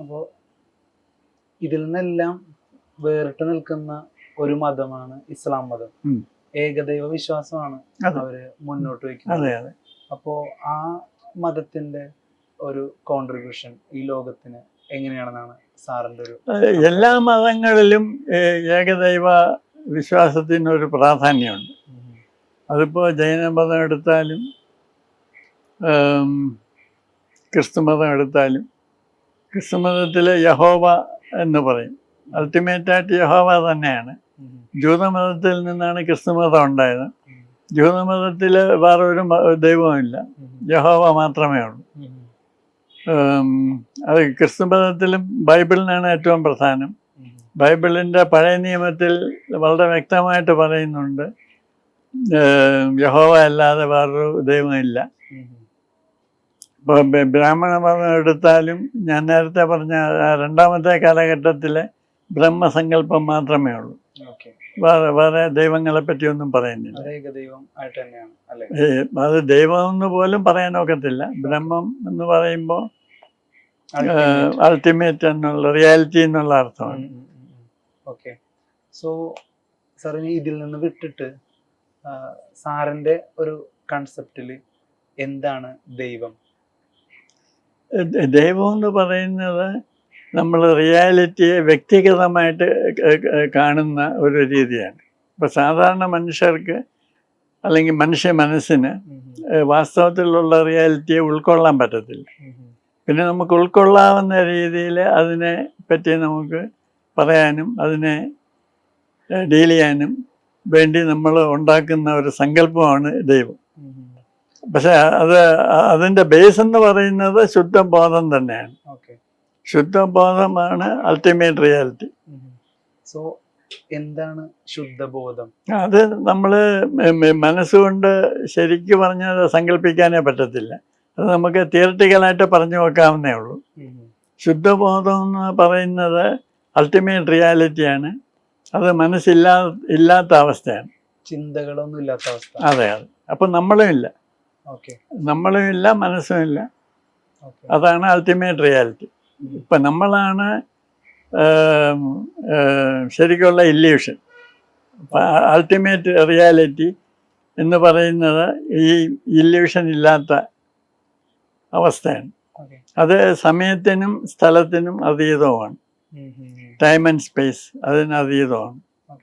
അപ്പോൾ ഇതിൽ നിന്നെല്ലാം വേറിട്ട് നിൽക്കുന്ന ഒരു മതമാണ് ഇസ്ലാം മതം. ഏകദൈവ വിശ്വാസമാണ്. അവർ മുന്നോട്ട് വയ്ക്കുന്നത്. അപ്പോ ആ മതത്തിന്റെ ഒരു കോൺട്രിബ്യൂഷൻ ഈ ലോകത്തിന് എങ്ങനെയാണെന്നാണ് സാറിന്റെ ഒരു എല്ലാ മതങ്ങളിലും ഏകദൈവ വിശ്വാസത്തിന് ഒരു പ്രാധാന്യമുണ്ട്. അതിപ്പോൾ ജൈനമതം എടുത്താലും ക്രിസ്തു ക്രിസ്തുമതം എടുത്താലും ക്രിസ്തുമതത്തിൽ യഹോവ എന്ന് പറയും. അൾട്ടിമേറ്റായിട്ട് യഹോവ തന്നെയാണ്. ജൂതമതത്തിൽ നിന്നാണ് ക്രിസ്തുമതം ഉണ്ടായത്. ജൂതമതത്തിൽ വേറെ ഒരു ദൈവമില്ല ദൈവവുമില്ല. യഹോവ മാത്രമേ ഉള്ളൂ. അത് അത് ക്രിസ്തുമതത്തിലും ബൈബിളിനാണ് ഏറ്റവും പ്രധാനം. ബൈബിളിന്റെ പഴയ നിയമത്തിൽ വളരെ വ്യക്തമായിട്ട് പറയുന്നുണ്ട്. യഹോവ അല്ലാതെ വേറൊരു ദൈവമില്ല ബ്രാഹ്മണ ഭവനം എടുത്താലും ഞാൻ നേരത്തെ പറഞ്ഞ രണ്ടാമത്തെ കാലഘട്ടത്തിലെ ബ്രഹ്മസങ്കല്പം മാത്രമേ ഉള്ളൂ. വേറെ വേറെ ദൈവങ്ങളെ പറ്റിയൊന്നും പറയുന്നില്ല. അത് ദൈവം എന്ന് പോലും പറയാനൊക്കത്തില്ല ബ്രഹ്മം എന്ന് പറയുമ്പോൾ അൾട്ടിമേറ്റ് എന്നുള്ള റിയാലിറ്റി എന്നുള്ള അർത്ഥമാണ്. ഓക്കെ. സോ സാറിന് ഇതിൽ നിന്ന് വിട്ടിട്ട് സാറിന്റെ ഒരു കൺസെപ്റ്റിൽ എന്താണ് ദൈവം? ദൈവം എന്ന് പറയുന്നത് നമ്മൾ റിയാലിറ്റിയെ വ്യക്തിഗതമായിട്ട് കാണുന്ന ഒരു രീതിയാണ്. ഇപ്പം സാധാരണ മനുഷ്യർക്ക് അല്ലെങ്കിൽ മനുഷ്യ മനസ്സിന് വാസ്തവത്തിലുള്ള റിയാലിറ്റിയെ ഉൾക്കൊള്ളാൻ പറ്റത്തില്ല. പിന്നെ നമുക്ക് ഉൾക്കൊള്ളാവുന്ന രീതിയിൽ അതിനെ പറ്റി നമുക്ക് പറയാനും അതിനെ ഡീൽ ചെയ്യാനും വേണ്ടി നമ്മൾ ഉണ്ടാക്കുന്ന ഒരു സങ്കല്പമാണ് ദൈവം. പക്ഷെ അത് അതിന്റെ ബേസ് എന്ന് പറയുന്നത് ശുദ്ധബോധം തന്നെയാണ്. ശുദ്ധബോധമാണ് അൾട്ടിമേറ്റ് റിയാലിറ്റി സോ എന്താണ് ശുദ്ധബോധം? അത് നമ്മൾ മനസ്സുകൊണ്ട് ശരിക്ക് പറഞ്ഞാൽ സങ്കല്പിക്കാനേ പറ്റത്തില്ല. അത് നമുക്ക് തിയറട്ടിക്കലായിട്ട് പറഞ്ഞു നോക്കാവുന്നേ ഉള്ളൂ. ശുദ്ധബോധം എന്ന് പറയുന്നത് അൾട്ടിമേറ്റ് റിയാലിറ്റിയാണ് അത് മനസ്സില്ലാ ഇല്ലാത്ത അവസ്ഥയാണ്. ചിന്തകളൊന്നും ഇല്ലാത്ത അവസ്ഥ. അതെ അതെ. അപ്പം നമ്മളും ഇല്ല. ഓക്കെ. മനസ്സുമില്ല അതാണ് അൾട്ടിമേറ്റ് റിയാലിറ്റി ഇപ്പം നമ്മളാണ് ശരിക്കുള്ള ഇല്യൂഷൻ അൾട്ടിമേറ്റ് റിയാലിറ്റി എന്ന് പറയുന്നത് ഈ ഇല്യൂഷൻ ഇല്ലാത്ത അവസ്ഥയാണ്. അത് സമയത്തിനും സ്ഥലത്തിനും അതീതവുമാണ്. ടൈം ആൻഡ് സ്പേസ് അതിന് അതീതമാണ്